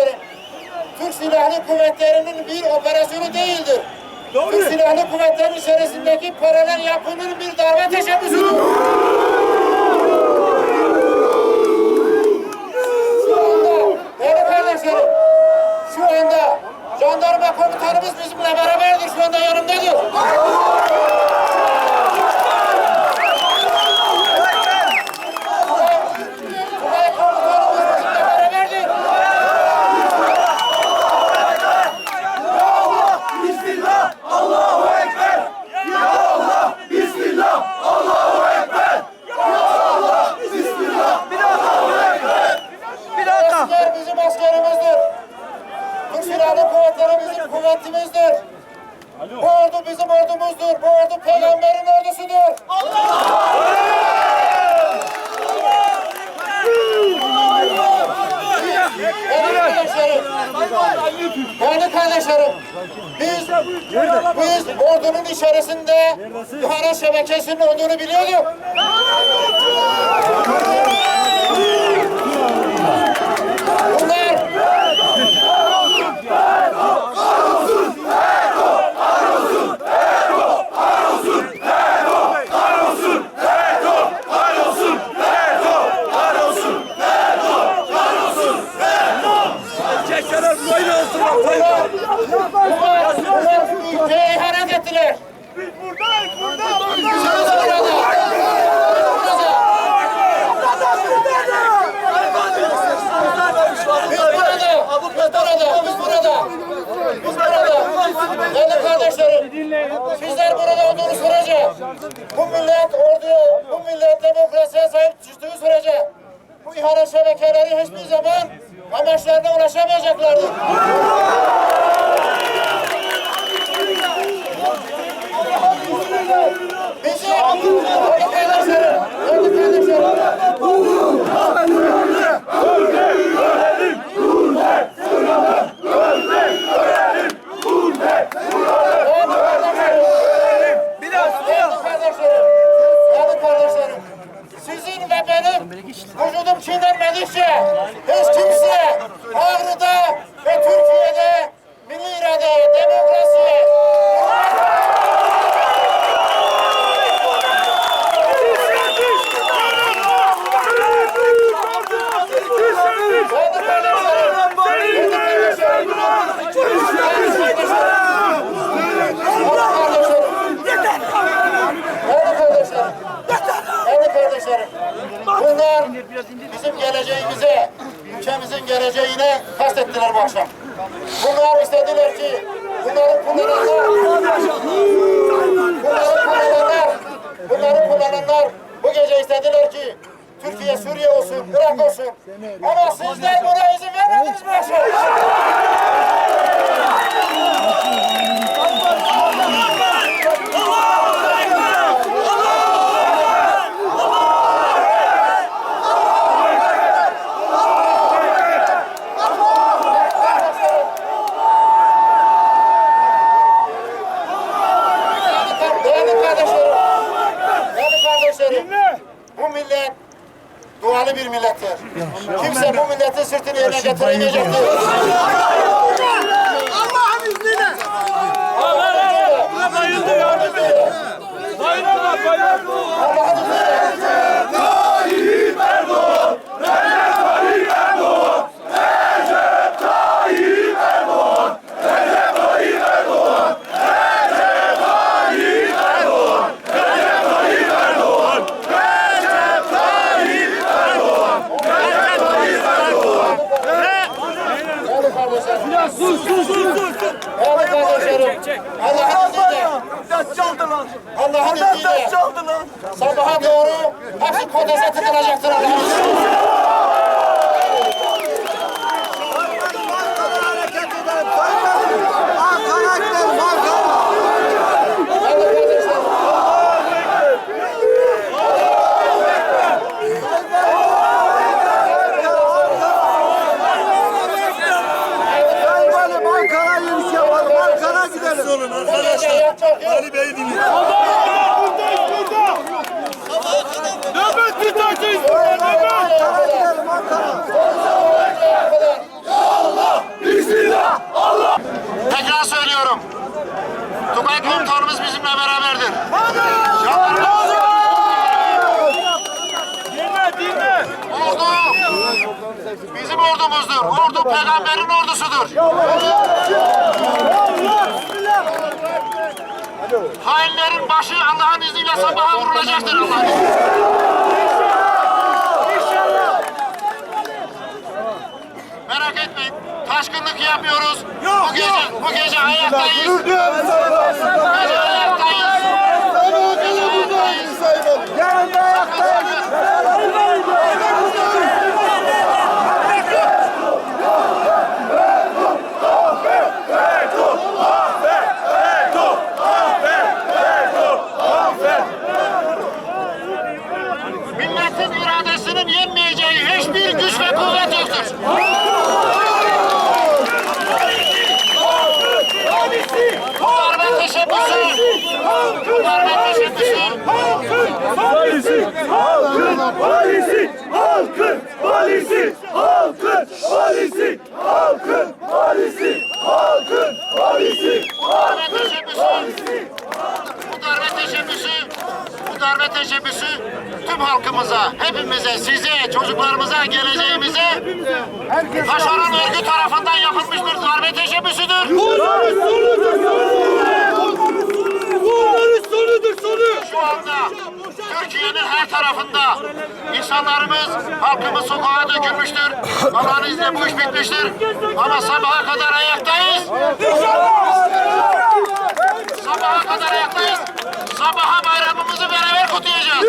kardeşlerim, Türk Silahlı Kuvvetleri'nin bir operasyonu değildir. Türk Silahlı Kuvvetleri'nin içerisindeki paralel yapının bir darbe teşebbüsüdür. Şu anda, değerli kardeşlerim, şu anda jandarma komutanımız bizimle beraberdir, şu anda yanımdadır. Tugay komutanımız bizimle beraberdir. Bir dakika. Asker bizim askerimizdir. Türk Silahlı Kuvvetleri bizim kuvvetimizdir. Bu ordu bizim ordumuzdur. Bu ordu peygamberin ordusudur. Değerli kardeşlerim, biz, biz ordunun içerisinde buhara şebekesinin olduğunu biliyorduk. Bunlar Çekeler böyle olsun bak. Bunlar, bunlar ülkeye ihanet ettiler. Biz buradayız burada. Biz burada. Biz burada. Biz burada. Biz burada. Biz burada. Değerli kardeşlerim, sizler burada olduğunuz sürece, bu millet orduya, bu millet demokrasiye sahip çıktığı sürece, bu ihanet şebekeleri hiçbir zaman amaçlarına ulaşamayacaklardır. Bizim, değerli kardeşlerim, değerli kardeşlerim, değerli kardeşlerim, Biraz Değerli kardeşlerim, değerli kardeşlerim, sizin ve benim vücudum çiğnenmedikçe hiç kimse Ağrı'da ve Türkiye'de milli iradeye, demokrasiye, değerli kardeşlerim, değerli kardeşlerim, değerli kardeşlerim, Değerli kardeşlerim, değerli kardeşlerim, bunlar bizim geleceğimize, ülkemizin geleceğine kastettiler bu akşam. Bunlar istediler ki, bunları kullananlar, bunları kullananlar, bunları kullananlar bu gece istediler ki, Türkiye, Suriye olsun, Irak olsun. Ama sizler buna izin vermediniz bu akşam. Değerli kardeşlerim, değerli kardeşlerim, bu millet bir millettir. Kimse bu milletin sırtını yerine getiremeyecektir. Allah'ın izniyle. Allah'ın Bayıldı yardım et. Bayrama bayıldı. izniyle. Değerli kardeşlerim, Sus sus sus sus. değerli Allah'ın izniyle, Taş çaldılar. Allah'ın izniyle. Taş çaldılar. sabaha doğru hepsi kodese tıkılacaktır Allah'ın Ali Bey'i dinleyin. Buradayız burada. Nöbet tutacağız burada nöbet. Allah! Tekrar söylüyorum. Tugay komutanımız bizimle beraberdir. Ordu bizim ordumuzdur. Ordu peygamberin ordusudur. Allah! Hainlerin başı Allah'ın izniyle sabaha vurulacaktır Allah'ın izniyle. Merak etmeyin. Taşkınlık yapmıyoruz. bu gece bu gece ayaktayız. Bu gece ayaktayız. Bu gece ayaktayız. Yanında ayaktayız. Milletin iradesinin yenmeyeceği hiçbir güç ve kuvvet yoktur. Bu darbe bu darbe Polisi, halkın polisi, halkın polisi, halkın polisi, halkın polisi, halkın polisi, darbe teşebbüsü, bu darbe teşebbüsü, bu darbe teşebbüsü tüm halkımıza, hepimize, size, çocuklarımıza, geleceğimize taşeron örgüt tarafından yapılmış bir darbe teşebbüsüdür. Bunların sonudur sonu. Bunların sonudur sonu. Şu anda Türkiye'nin her tarafında insanlarımız, halkımız sokağa dökülmüştür. Allah'ın izniyle bu iş bitmiştir. Ama sabaha kadar ayaktayız. Sabaha kadar ayaktayız. Sabaha bayramımızı beraber kutlayacağız.